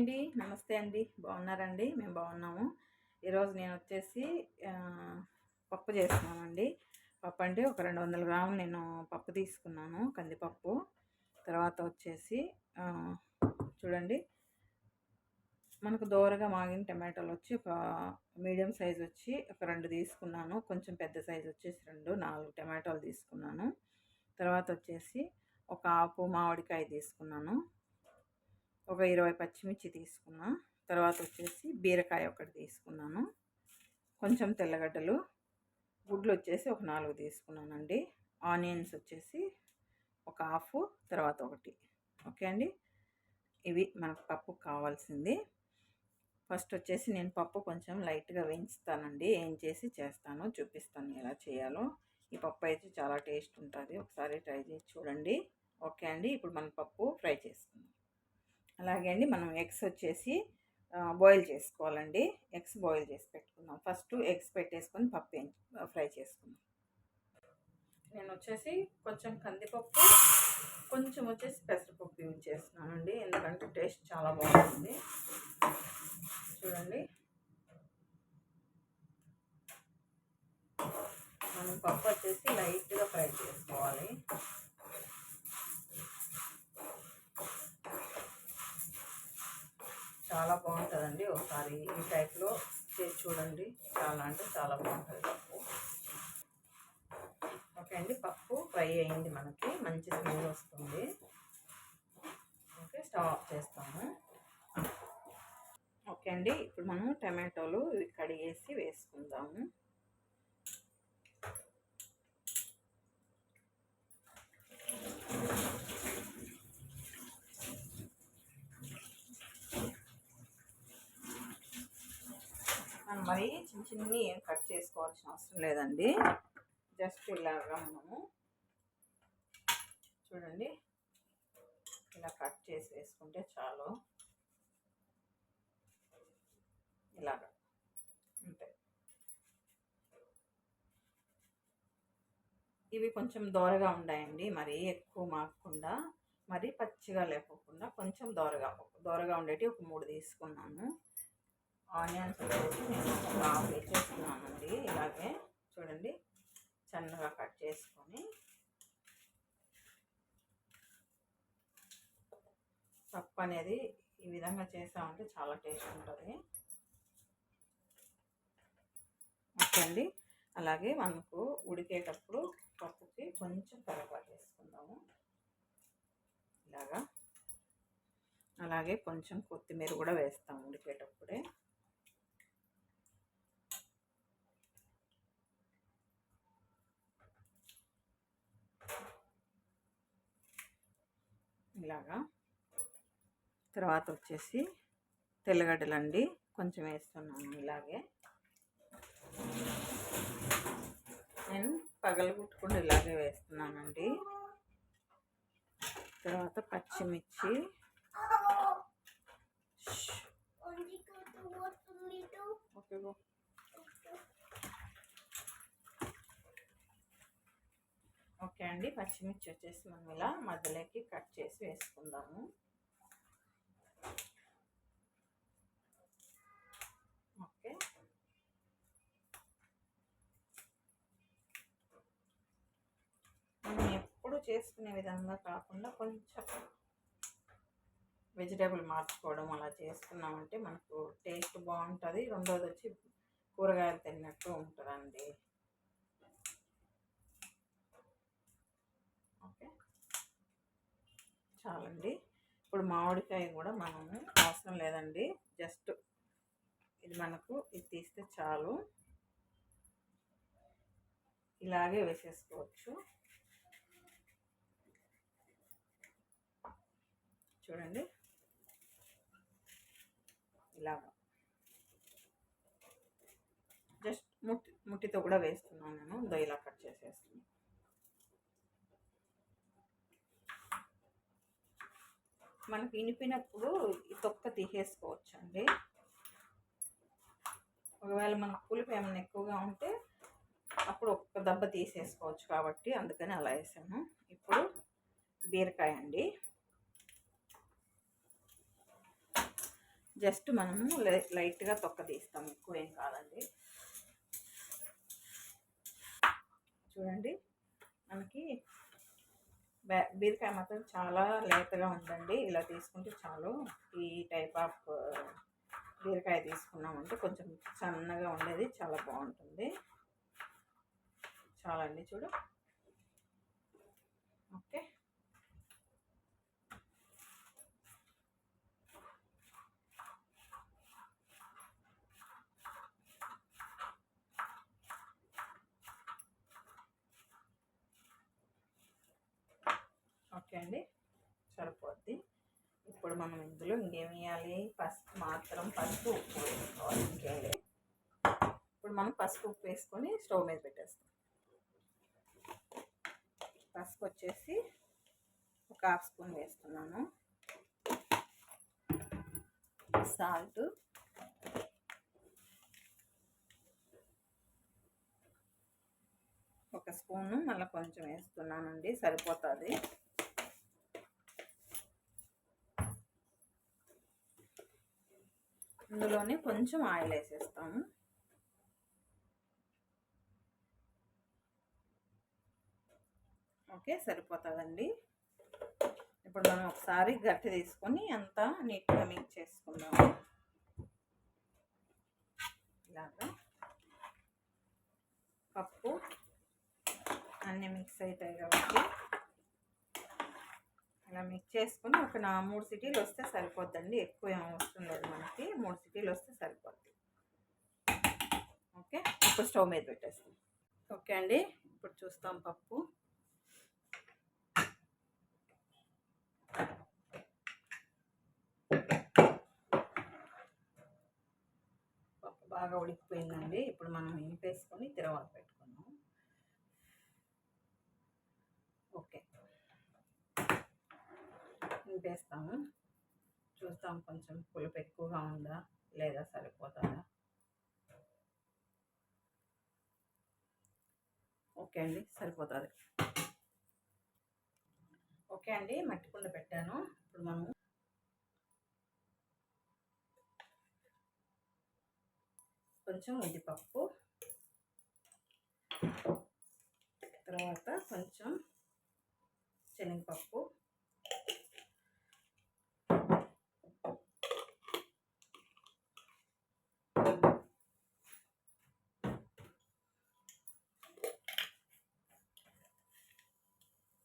అండి. నమస్తే అండి. బాగున్నారండి? మేము బాగున్నాము. ఈరోజు నేను వచ్చేసి పప్పు చేస్తున్నానండి. పప్పు అంటే ఒక రెండు వందల గ్రాములు నేను పప్పు తీసుకున్నాను కందిపప్పు. తర్వాత వచ్చేసి చూడండి. మనకు దోరగా మాగిన టమాటాలు వచ్చి ఒక మీడియం సైజ్ వచ్చి ఒక రెండు తీసుకున్నాను. కొంచెం పెద్ద సైజ్ వచ్చేసి రెండు నాలుగు టమాటాలు తీసుకున్నాను. తర్వాత వచ్చేసి ఒక ఆకు మామిడికాయ తీసుకున్నాను. ఒక ఇరవై పచ్చిమిర్చి తీసుకున్నా. తర్వాత వచ్చేసి బీరకాయ ఒకటి తీసుకున్నాను. కొంచెం తెల్లగడ్డలు. గుడ్లు వచ్చేసి ఒక నాలుగు తీసుకున్నానండి. ఆనియన్స్ వచ్చేసి ఒక హాఫ్ తర్వాత ఒకటి. ఓకే అండి? ఇవి మనకు పప్పు కావాల్సింది. ఫస్ట్ వచ్చేసి నేను పప్పు కొంచెం లైట్గా వేయించుతానండి. ఏం చేసి చేస్తాను. చూపిస్తాను ఎలా చేయాలో. ఈ పప్పు అయితే చాలా టేస్ట్ ఉంటుంది. ఒకసారి ట్రై చేసి చూడండి. ఓకే అండి? ఇప్పుడు మన పప్పు ఫ్రై చేసుకుందాం. అలాగే అండి మనం ఎగ్స్ వచ్చేసి బాయిల్ చేసుకోవాలండి. ఎగ్స్ బాయిల్ చేసి పెట్టుకుందాం. ఫస్ట్ ఎగ్స్ పెట్టేసుకొని పప్పు ఫ్రై చేసుకుందాం. నేను వచ్చేసి కొంచెం కందిపప్పు కొంచెం వచ్చేసి పెసరపప్పు యూజ్ చేస్తున్నానండి. ఎందుకంటే టేస్ట్ చాలా బాగుంటుంది. చూడండి. మనం పప్పు వచ్చేసి లైట్గా ఫ్రై చేసుకోవాలి. చాలా బాగుంటుందండి. ఒకసారి ఈ టైప్లో చేసి చూడండి. చాలా అంటే చాలా బాగుంటుంది పప్పు. ఓకే అండి. పప్పు ఫ్రై అయింది మనకి. మంచి స్మెల్ వస్తుంది. ఓకే స్టవ్ ఆఫ్ చేస్తాము. ఓకే అండి. ఇప్పుడు మనం టమాటోలు కడిగేసి వేసుకుందాము మనం మరి చిన్న చిన్ని ఏం కట్ చేసుకోవాల్సిన అవసరం లేదండి. జస్ట్ ఇలాగా మనము చూడండి. ఇలా కట్ చేసి వేసుకుంటే చాలు. ఇలాగా. అంతే. ఇవి కొంచెం దోరగా ఉన్నాయండి మరి ఎక్కువ మాకుండా మరి పచ్చిగా లేకోకుండా కొంచెం దోరగా దోరగా ఉండేటి ఒక మూడు తీసుకున్నాను. ఆనియన్స్ బాగా నేను వేసేస్తున్నానండి ఇలాగే. చూడండి సన్నగా కట్ చేసుకొని. పప్పు అనేది ఈ విధంగా చేసామంటే చాలా టేస్ట్ ఉంటుంది. ఓకే అండి అలాగే మనకు ఉడికేటప్పుడు పప్పుకి కొంచెం కరివేపాకు వేసుకుందాము ఇలాగా. అలాగే కొంచెం కొత్తిమీర కూడా వేస్తాము ఉడికేటప్పుడే. ఇలాగా. తర్వాత వచ్చేసి తెల్లగడ్డలండి. కొంచెం వేస్తున్నాను ఇలాగే. నేను పగలగొట్టుకుండా ఇలాగే వేస్తున్నానండి. తర్వాత పచ్చిమిర్చి. ఓకే. ఓకే అండి. పచ్చిమిర్చి వచ్చేసి మనం ఇలా మధ్యలోకి కట్ చేసి వేసుకుందాము. ఓకే. మనం ఎప్పుడు చేసుకునే విధంగా కాకుండా కొంచెం వెజిటేబుల్ మార్చుకోవడం అలా చేసుకున్నామంటే మనకు టేస్ట్ బాగుంటుంది. రెండోది వచ్చి కూరగాయలు తిన్నట్టు ఉంటుందండి. ఓకే చాలండి. ఇప్పుడు మామిడికాయ కూడా మనము అవసరం లేదండి. జస్ట్ ఇది మనకు ఇది తీస్తే చాలు. ఇలాగే వేసేసుకోవచ్చు. చూడండి. ఇలాగా. జస్ట్ ముట్టి ముట్టితో కూడా వేస్తున్నాను నేను. ఇలా కట్ చేసేస్తున్నాను మనకి ఇనిపినప్పుడు ఈ తొక్క తీసేసుకోవచ్చు అండి ఒకవేళ మనకు పులుపు ఏమైనా ఎక్కువగా ఉంటే అప్పుడు ఒక్క దెబ్బ తీసేసుకోవచ్చు కాబట్టి అందుకని అలా వేసాము ఇప్పుడు బీరకాయ అండి. జస్ట్ మనము లైట్గా తొక్క తీస్తాం ఎక్కువ ఏం కాదండి. చూడండి మనకి బీరకాయ మాత్రం చాలా లేతగా ఉందండి. ఇలా తీసుకుంటే చాలు. ఈ టైప్ ఆఫ్ బీరకాయ తీసుకున్నామంటే కొంచెం సన్నగా ఉండేది. చాలా బాగుంటుంది. చాలా అండి చూడు. ఓకే. ఓకే అండి. సరిపోద్ది. ఇప్పుడు మనం ఇందులో ఇంకేమి వేయాలి పసుపు మాత్రం పసుపు ఉప్పు వేసుకోవాలి. ఇంకేం ఇప్పుడు మనం పసుపు ఉప్పు వేసుకొని స్టవ్ మీద పెట్టేస్తాం. పసుపు వచ్చేసి ఒక హాఫ్ స్పూన్ వేస్తున్నాను. సాల్ట్. ఒక స్పూను మళ్ళీ కొంచెం వేస్తున్నానండి. సరిపోతుంది. అందులోనే కొంచెం ఆయిల్ వేసేస్తాము. ఓకే సరిపోతుందండి. ఇప్పుడు మనం ఒకసారి గట్టి తీసుకొని అంతా నీట్గా మిక్స్ చేసుకుందాము. ఇలాగా. పప్పు అన్నీ మిక్స్ అవుతాయి కాబట్టి ఇలా మిక్స్ చేసుకుని ఒక నా మూడు సిటీలు వస్తే సరిపోద్దండి. ఎక్కువ ఏం అవసరం లేదు మనకి. మూడు సిటీలు వస్తే సరిపోద్ది. ఓకే? ఇప్పుడు స్టవ్ మీద పెట్టేస్తాం. ఓకే అండి. ఇప్పుడు చూస్తాం పప్పు. పప్పు బాగా ఉడికిపోయిందండి. ఇప్పుడు మనం ఇంపేసుకొని తిరవాత పెట్టుకుంటాం ఓకే పంపేస్తాము చూస్తాం కొంచెం పులుపు ఎక్కువగా ఉందా లేదా సరిపోతుందా. ఓకే అండి సరిపోతుంది. ఓకే అండి మట్టి కుండ పెట్టాను. ఇప్పుడు మనం కొంచెం ఉద్దిపప్పు తర్వాత కొంచెం శనగపప్పు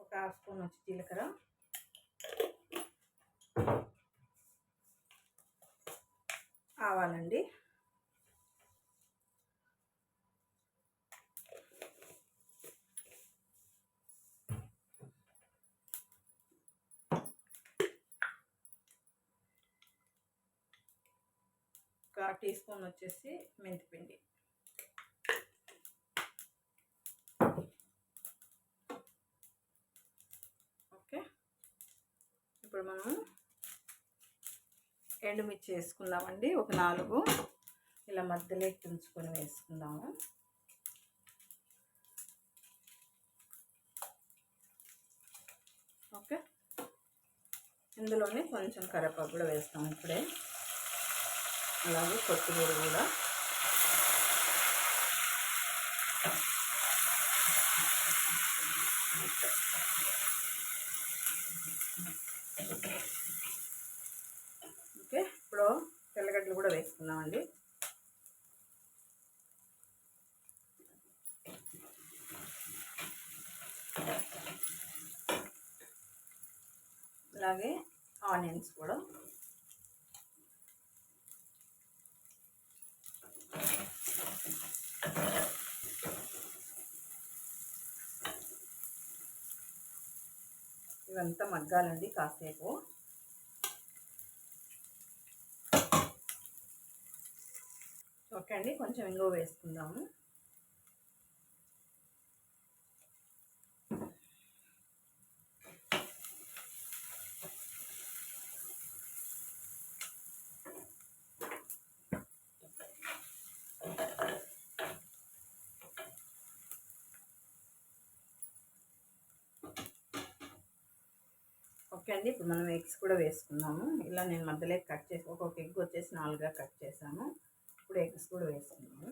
ఒక హాఫ్ వచ్చి జీలకర్ర. ఆవాలండి. ఒక టీ స్పూన్ వచ్చేసి మెంతిపిండి ఓకే ఇప్పుడు మనం ఎండుమిర్చి వేసుకుందామండి. ఒక నాలుగు. ఇలా మధ్యలో తుంచుకొని వేసుకుందాము. ఓకే. ఇందులోనే కొంచెం కరివేపాకు కూడా వేస్తాం ఇప్పుడే. అలాగే కొత్తిమీర కూడా ఓకే ఇప్పుడు తెల్లగడ్డలు కూడా వేసుకుందామండి. అలాగే ఆనియన్స్ కూడా. ఇవంతా మగ్గాలండి కాసేపు ఓకే అండి కొంచెం ఇంగువ వేసుకుందాము. ఓకే అండి ఇప్పుడు మనం ఎగ్స్ కూడా వేసుకుందాము. ఇలా నేను మధ్యలో కట్ చేసి ఒక్కొక్క ఎగ్ వచ్చేసి నాలుగుగా కట్ చేశాను. ఇప్పుడు ఎగ్స్ కూడా వేసుకున్నాము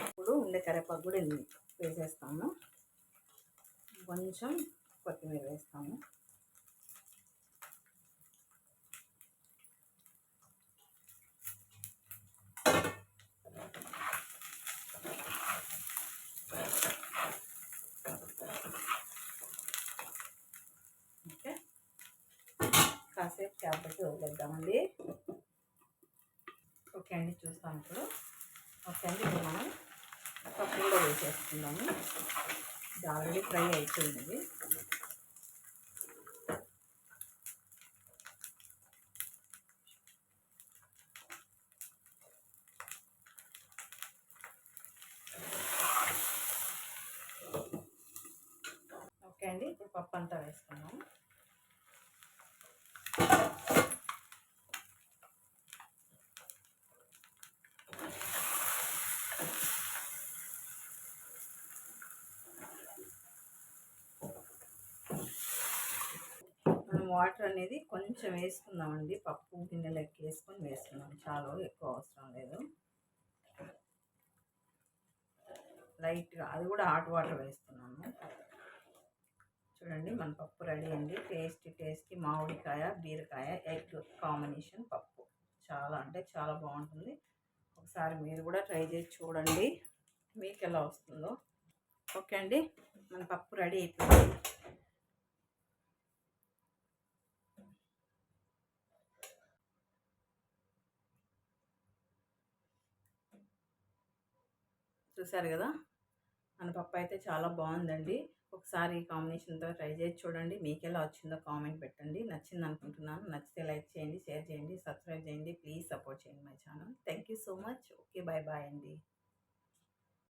ఇప్పుడు ఉండే కరేపాకు కూడా ఇన్ని వేసేస్తాము కొంచెం కొత్తిమీర వేస్తాము ఓకే కాసేపు చేపట్టి వదిలేద్దామండి. ఓకే అండి చూస్తాం ఇప్పుడు. ఓకే అండి ఇప్పుడు మనం పప్పు కూడా వేసేసుకుందాము. ఇది ఆల్రెడీ ఫ్రై అయిపోయింది ఇది. ఓకే అండి ఇప్పుడు పప్పు అంతా వేసుకున్నాము మనం వాటర్ అనేది కొంచెం వేసుకుందామండి. పప్పు గిన్నెలకి వేసుకొని వేసుకున్నాం చాలా ఎక్కువ అవసరం లేదు. లైట్గా అది కూడా హాట్ వాటర్ వేస్తున్నాము. చూడండి మన పప్పు రెడీ అండి. టేస్ట్ టేస్టీ మామిడికాయ బీరకాయ ఎగ్ కాంబినేషన్ పప్పు. చాలా అంటే చాలా బాగుంటుంది. ఒకసారి మీరు కూడా ట్రై చేసి చూడండి. మీకు ఎలా వస్తుందో. ఓకే అండి మన పప్పు రెడీ అయిపోయింది. చూసారు కదా? మన పప్పు అయితే చాలా బాగుందండి. ఒకసారి ఈ కాంబినేషన్తో ట్రై చేసి చూడండి. మీకు ఎలా వచ్చిందో కామెంట్ పెట్టండి. నచ్చింది అనుకుంటున్నాను. నచ్చితే లైక్ చేయండి షేర్ చేయండి సబ్స్క్రైబ్ చేయండి. ప్లీజ్ సపోర్ట్ చేయండి my channel. Thank you so much. Okay bye bye అండి.